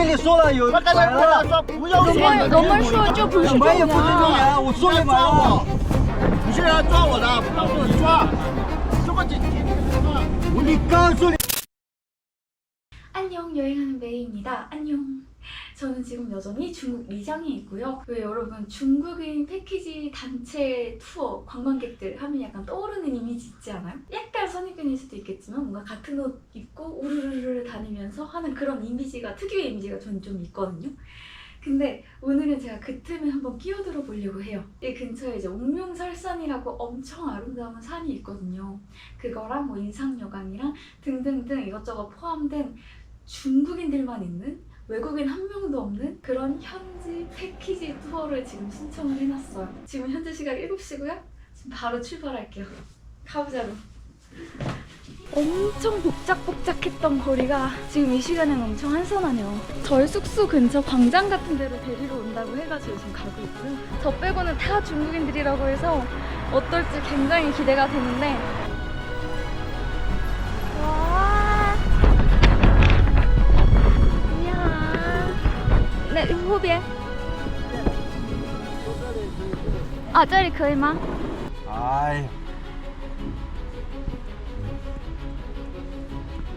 跟你说了有我刚才跟他说不要说， 너만说就不是没有不尊重这样人，我说你你买了抓我。，你现在要抓我的，不要说你抓，这么紧天天的抓。我你告诉你。 안녕 여행하는 메이입니다. 안녕. 저는 지금 여전히 중국 미장에 있고요. 왜 여러분 중국인 패키지 단체 투어 관광객들 하면 약간 떠오르는 이미지 있지 않아요? 약간 선입견일 수도 있겠지만 뭔가 같은 옷 입고 우르르르 다니면서 하는 그런 이미지가 특유의 이미지가 저는 좀 있거든요. 근데 오늘은 제가 그 틈에 한번 끼어들어 보려고 해요. 이 근처에 이제 옥룡설산이라고 엄청 아름다운 산이 있거든요. 그거랑 뭐 인상여강이랑 등등등 이것저것 포함된 중국인들만 있는 외국인 한 명도 없는 그런 현지 패키지 투어를 지금 신청을 해놨어요. 지금 현재 시각 7시고요. 지금 바로 출발할게요. 가보자고. 엄청 복작복작했던 거리가 지금 이 시간에는 엄청 한산하네요. 저희 숙소 근처 광장 같은 데로 데리러 온다고 해가지고 지금 가고 있고요. 저 빼고는 다 중국인들이라고 해서 어떨지 굉장히 기대가 되는데 啊，这里可以吗？哎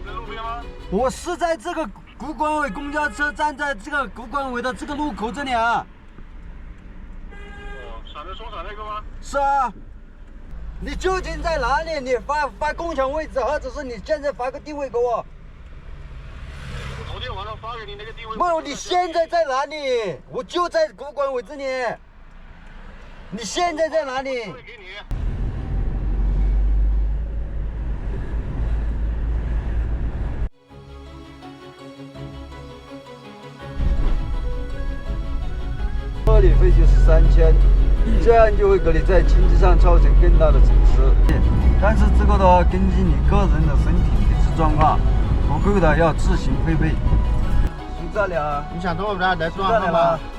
在路边吗，我是在这个古管委公交车站，在这个古管委的这个路口这里啊。哦，闪着双闪那个吗？是啊。你究竟在哪里？你发发共享位置，或者是你现在发个定位给我？我昨天晚上发给你那个定位。不，你现在在哪里？我就在古管委这里。你现在在哪里？发给你。车里费就是三千，这样就会给你在经济上造成更大的损失。但是这个的话，根据你个人的身体体质状况，不够的要自行配备。是这里啊，你想怎么着来抓知道了好吗？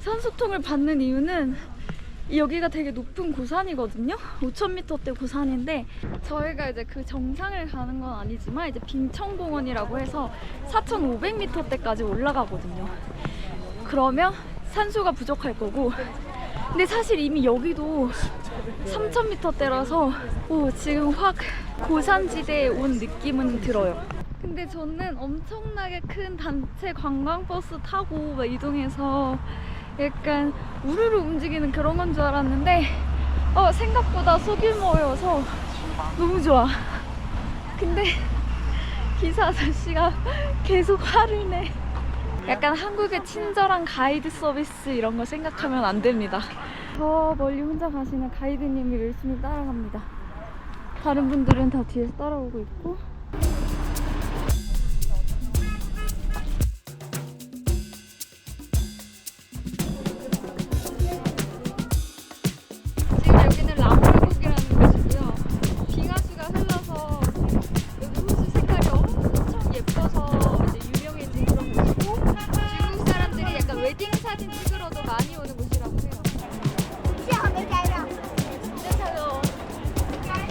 산소통을 받는 이유는 여기가 되게 높은 고산이거든요. 5,000m대 고산인데 저희가 이제 그 정상을 가는 건 아니지만 이제 빙청공원이라고 해서 4,500m대까지 올라가거든요. 그러면 산소가 부족할 거고 근데 사실 이미 여기도 3000m대라서 오, 지금 확 고산지대에 온 느낌은 들어요. 근데 저는 엄청나게 큰 단체 관광버스 타고 막 이동해서 약간 우르르 움직이는 그런 건 줄 알았는데 어, 생각보다 소규모여서 너무 좋아. 근데 기사 아저씨가 계속 화를 내. 약간 한국의 친절한 가이드 서비스 이런 거 생각하면 안 됩니다. 저 멀리 혼자 가시는 가이드님이 열심히 따라갑니다. 다른 분들은 다 뒤에서 따라오고 있고.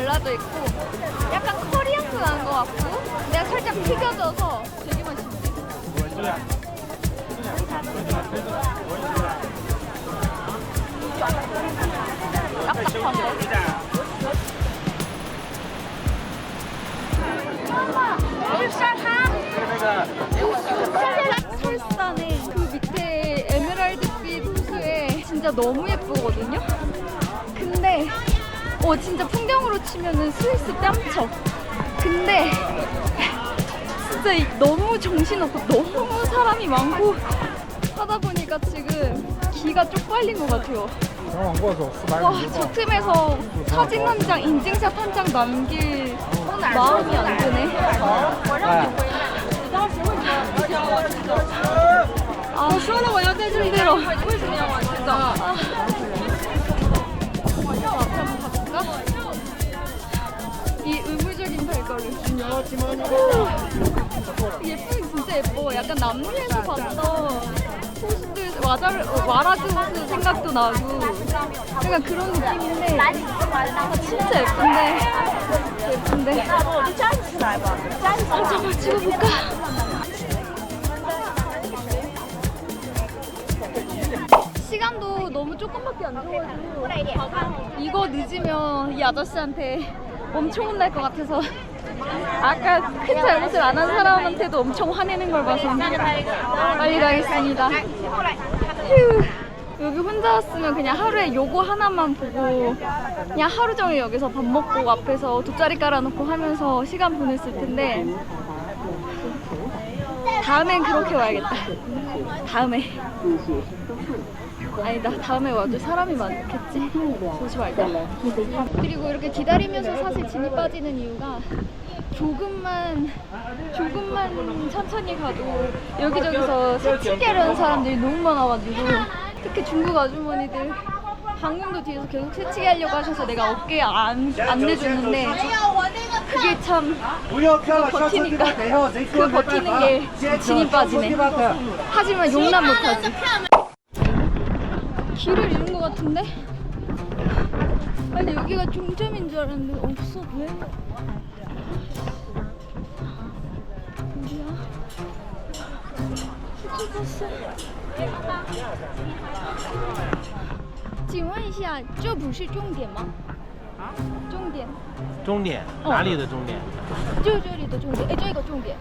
발라져 있고 약간 커리향도 나는 것 같고 내가 살짝 튀겨져서 되게 맛있는데 설산에 그 밑에 에메랄드빛 호수에 진짜 너무 예쁘거든요. 근데 어, 진짜 풍경으로 치면은 스위스 뺨쳐. 근데 진짜 너무 정신없고 너무 사람이 많고 하다 보니까 지금 기가 쪽팔린 것 같아요. 와, 저 틈에서 사진 한 장, 인증샷 한 장 남길 어. 마음이 안 드네. 아, 시원해, 완전 힘들어. 아, 이 의무적인 발걸음. 예쁘긴 진짜 예뻐. 약간 남미에서 봤던 호수들 와자르 와라드 호수 생각도 나고 약간 그런 느낌인데 아, 진짜 예쁜데 예쁜데. 한 장만 찍어볼까? 시간도 너무 조금밖에 안 줘가지고 이거 늦으면 이 아저씨한테 엄청 혼날 것 같아서 아까 큰 잘못을 안 한 사람한테도 엄청 화내는 걸 봐서 빨리 가겠습니다. 휴. 여기 혼자 왔으면 그냥 하루에 요거 하나만 보고 그냥 하루 종일 여기서 밥 먹고 앞에서 돗자리 깔아놓고 하면서 시간 보냈을 텐데 다음엔 그렇게 와야겠다. 다음에. 아니다. 다음에 와도 사람이 많겠지. 보지 말자. 그리고 이렇게 기다리면서 사실 진이 빠지는 이유가 조금만 조금만 천천히 가도 여기저기서 새치기하려는 사람들이 너무 많아가지고 특히 중국 아주머니들 방금도 뒤에서 계속 새치기 하려고 하셔서 내가 어깨에 안, 안 내줬는데 그게 참 버티니까 그 버티는 게 진이 빠지네 하지만 용납 못하지 길을 잃은 것 같은데? 아니 여기가 종점인 줄 알았는데 없어 왜? 어디야? 시티버스 请问一下，这不是重点吗？ 重点，终点哦哪里的终点？就这里的重点，哎，这个重点。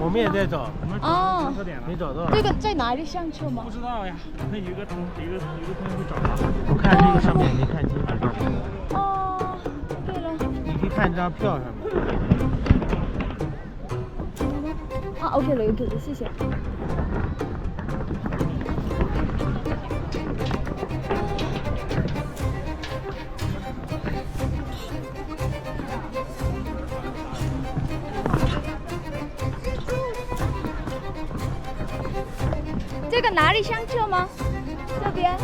我们也在找，我们找着了，没找到。这个在哪里上车吗？不知道呀，那有一个同有一个有一个同学会找他。我看这个上面没看清楚，哦，对了，你可以看这张票上面。啊，OK 了，OK 了，谢谢。这个哪里相册吗？这边？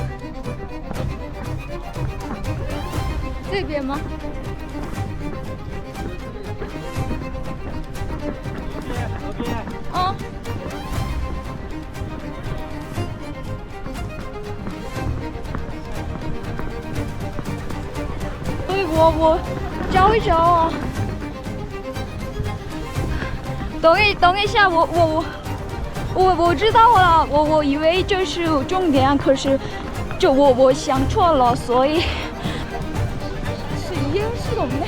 这边吗？这边哦。所以我我找一找啊。等一等一下，我我我我我知道了，我我以为这是重点，可是这我我想错了，所以是이해할수가없네。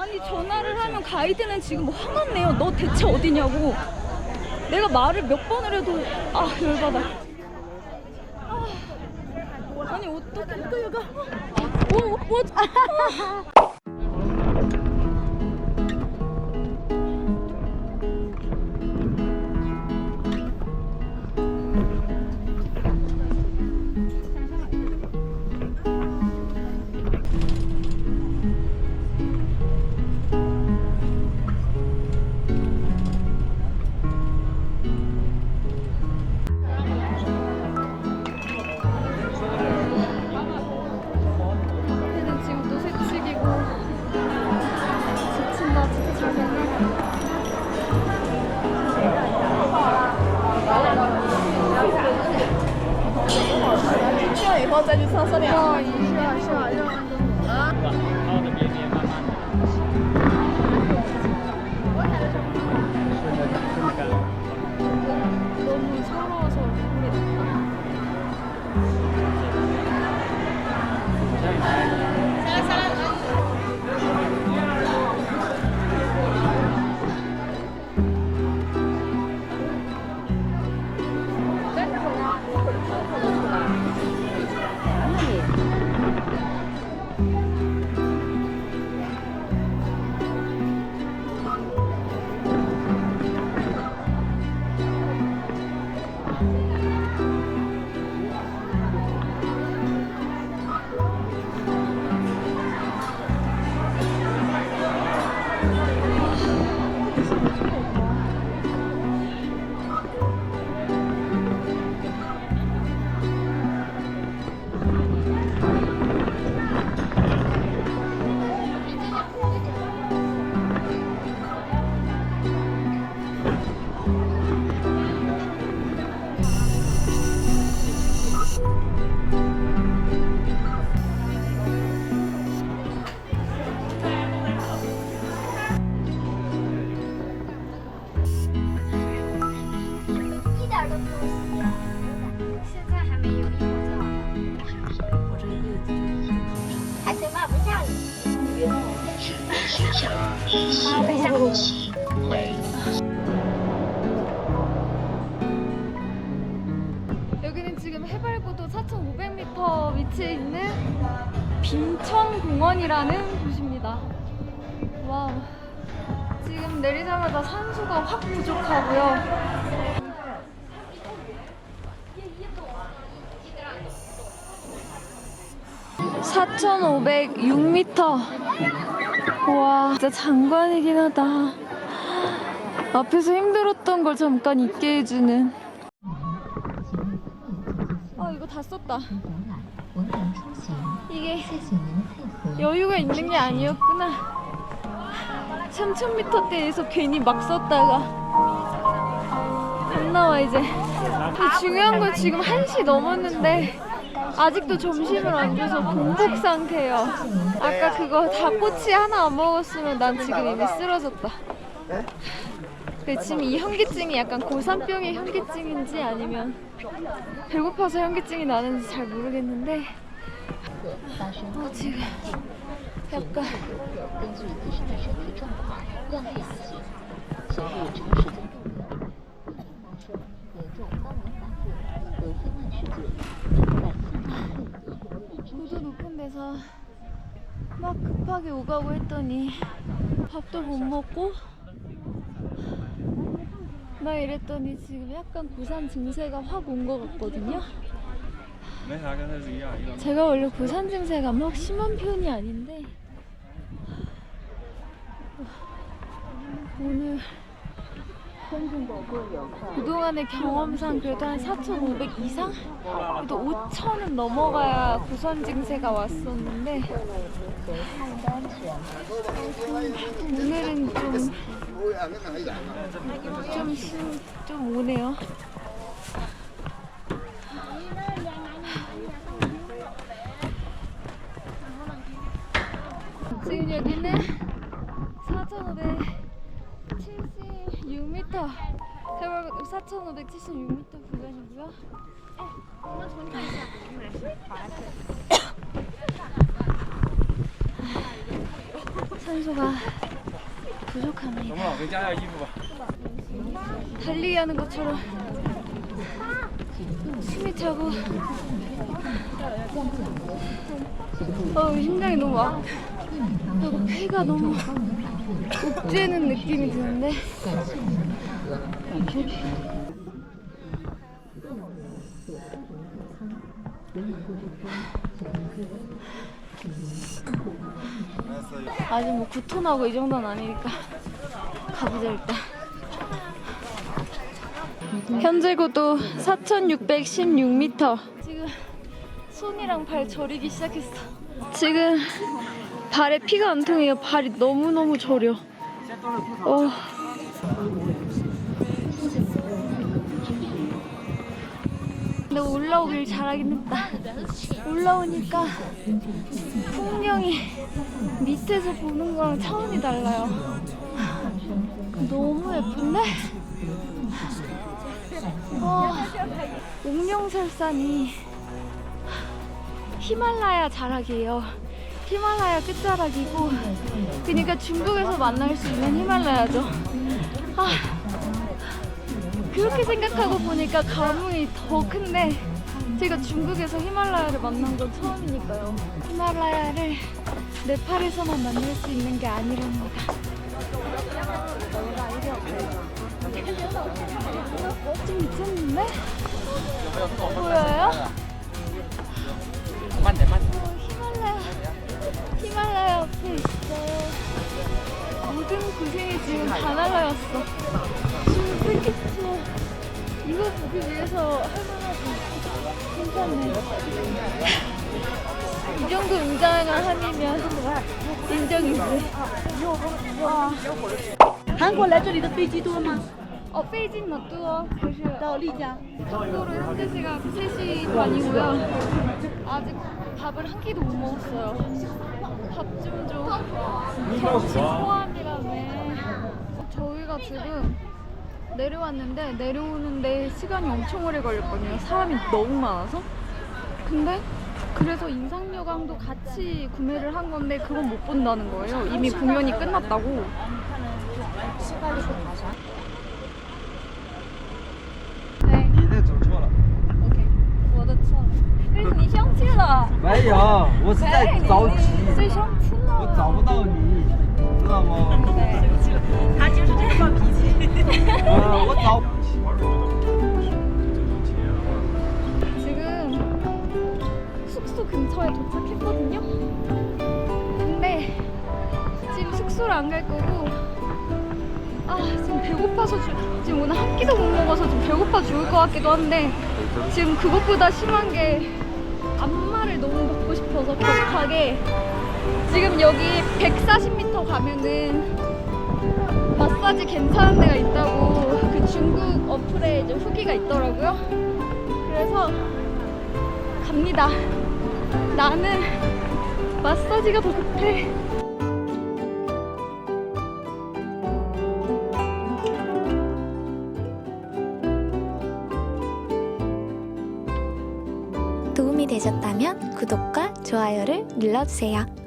아니 전화를 하면 가이드는 지금 뭐 화만 내요. 너 대체 어디냐고. 내가 말을 몇 번을 해도 아 열받아. 아, 아니 어떻게 또 얘가? 오, 뭐? 얘 여기는 지금 해발고도 4,500m 위치에 있는 빈천공원이라는 곳입니다. 와우. 지금 내리자마자 산소가 확 부족하고요. (4,506m) 와 진짜 장관이긴 하다. 앞에서 힘들었던 걸 잠깐 잊게 해주는. 아 이거 다 썼다. 이게 여유가 있는 게 아니었구나. 3000m대에서 괜히 막 썼다가 안 나와 이제. 중요한 건 지금 1시 넘었는데 아직도 점심을 안 줘서 공복 상태예요. 아까 그거 닭꼬치 하나 안 먹었으면 난 지금 이미 쓰러졌다. 그 지금 이 현기증이 약간 고산병의 현기증인지 아니면 배고파서 현기증이 나는지 잘 모르겠는데 어, 지금 약간 데서 막 급하게 오가고 했더니 밥도 못 먹고 막 이랬더니 지금 약간 고산 증세가 확 온 것 같거든요. 제가 원래 고산 증세가 막 심한 편이 아닌데 오늘 그동안의 경험상 그래도 한 4,500 이상? 그래도 5,000은 넘어가야 고산 증세가 왔었는데 오늘은 좀 좀, 심, 좀 오네요. 지금 여기는 4,576m, 해발 4,576m 구간이고요. 산소가 부족합니다. 달리기 하는 것처럼 숨이 차고 어, 심장이 너무 아파. 그리고 폐가 너무 옥죄는 느낌이 드는데. 아직 뭐 구토나고 이 정도는 아니니까 가보자 일단. 현재 고도 4,616m. 지금 손이랑 발 저리기 시작했어. 지금 발에 피가 안 통해요. 발이 너무너무 저려. 어. 근데 올라오길 잘하긴 했다. 올라오니까 풍경이 밑에서 보는 거랑 차원이 달라요. 너무 예쁜데? 와, 옥룡설산이 히말라야 자락이에요. 히말라야 끝자락이고, 그러니까 중국에서 만날 수 있는 히말라야죠. 아, 그렇게 생각하고 보니까 감흥이 더 큰데, 제가 중국에서 히말라야를 만난 건 처음이니까요. 히말라야를 네팔에서만 만날 수 있는 게 아니랍니다. 좀 미쳤는데? 보여요? 어, 히말라야, 히말라야 옆에 있어요. 모든 고생이 지금 다 날라갔어. 지금 땡기쳐. 이거 보기 위해서 할만하지. 괜찮네. 이 정도 웅장한 한이면 인정이지. 와. 韩国来这里的飞机多吗？ 어, 베이징 너뚜어. 到丽江。 참고로 현재 시각 3시 반이고요. 아직 밥을 한 끼도 못 먹었어요. 밥 좀 줘. 점심 포함이라며. 저희가 지금 내려왔는데 내려오는데 시간이 엄청 오래 걸렸거든요. 사람이 너무 많아서. 근데 그래서 인상여강도 같이 구매를 한 건데 그건 못 본다는 거예요. 이미 공연이 끝났다고. 네. 你那走错了。 OK，我的错了。但是你相亲了。没有，我是在着急，最相亲了。 我找不到你，知道吗？他就是这么脾气。呃，我找。 지금 숙소 근처에 도착했거든요. 근데 지금 숙소를 안 갈 거고 아 지금 배고파서 주, 지금 오늘 한 끼도 못 먹어서 좀 배고파 죽을 것 같기도 한데 지금 그것보다 심한 게 안마를 너무 받고 싶어서 격하게 지금 여기 140m 가면은 마사지 괜찮은 데가 있다고 그 중국 어플에 이제 후기가 있더라고요. 그래서 갑니다. 나는 마사지가 더 급해. 도움이 되셨다면 구독과 좋아요를 눌러주세요.